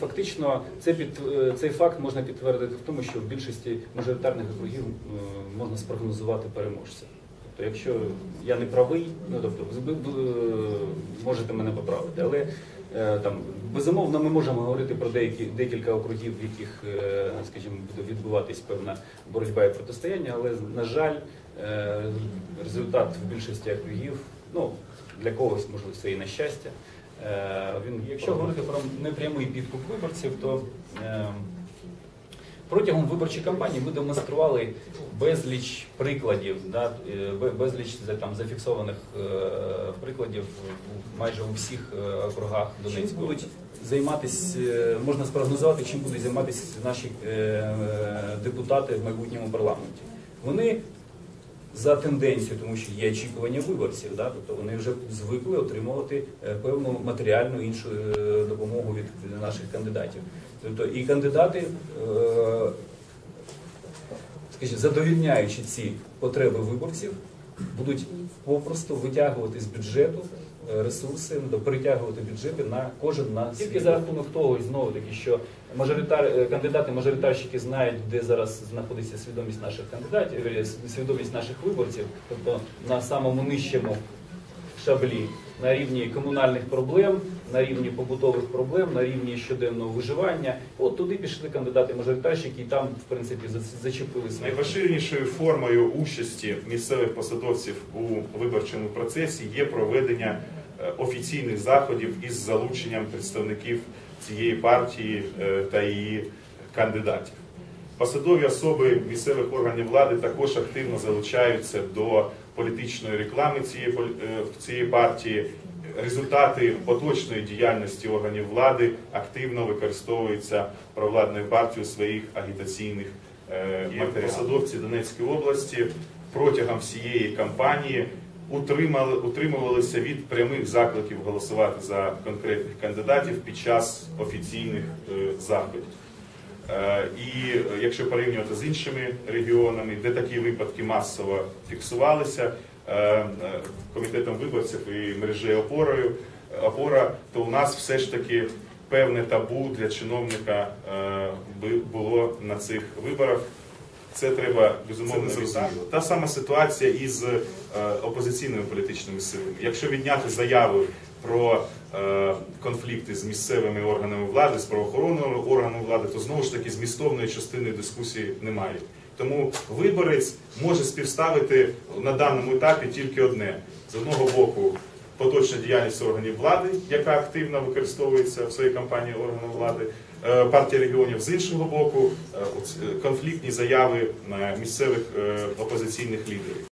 фактично це під, е, цей факт можна підтвердити в тому, що в більшості мажоритарних округів е, можна спрогнозувати переможця. Тобто, якщо я не правий, ну тобто ви можете мене поправити, але е, там безумовно ми можемо говорити про деякі декілька округів, в яких, е, скажімо, буде відбуватись певна боротьба і протистояння, але на жаль, е, результат в більшості округів, ну для когось можливо це і на щастя. Е, Він, якщо говорити про непрямий підкуп виборців, то е, протягом виборчої кампанії ми демонстрували безліч прикладів, да, е, безліч за- там, зафіксованих е, прикладів майже у всіх округах Донецької. Будуть займатися, можна спрогнозувати, чим будуть займатися наші депутати в майбутньому парламенті. Вони за тенденцією, тому що є очікування виборців, да? тобто вони вже звикли отримувати е, певну матеріальну іншу е, допомогу від наших кандидатів. Тобто і кандидати, е, скажімо, задовільняючи ці потреби виборців, будуть попросту витягувати з бюджету ресурси, ну, притягувати бюджети на кожен на тільки за рахунок того, і знову таки, що мажоритар е, кандидати, мажоритарщики знають, де зараз знаходиться свідомість наших кандидатів, е, свідомість наших виборців, тобто на самому нижчому шаблі на рівні комунальних проблем, на рівні побутових проблем, на рівні щоденного виживання. От туди пішли кандидати-мажоритарщики, і там, в принципі, за- зачепили свої. Найпоширенішою формою участі місцевих посадовців у виборчому процесі є проведення е, офіційних заходів із залученням представників цієї партії е, та її кандидатів. Посадові особи місцевих органів влади також активно залучаються до політичної реклами цієї, е, цієї партії. Результати поточної діяльності органів влади активно використовуються провладною партією у своїх агітаційних е, матеріалах. Посадовці Донецької області протягом всієї кампанії утримали, утримувалися від прямих закликів голосувати за конкретних кандидатів під час офіційних е, заходів. Е, І е, якщо порівнювати з іншими регіонами, де такі випадки масово фіксувалися е, комітетом виборців і мережею опорою, опора, то у нас все ж таки певне табу для чиновника було на цих виборах. Це треба безумовно вітати. Та сама ситуація із опозиційними політичними силами. Якщо відняти заяви про е, конфлікти з місцевими органами влади, з правоохоронними органами влади, то знову ж таки змістовної частини дискусії немає. Тому виборець може співставити на даному етапі тільки одне: з одного боку, поточна діяльність органів влади, яка активно використовується в своїй кампанії органів влади, е, партія регіонів з іншого боку, е, конфліктні заяви місцевих опозиційних лідерів.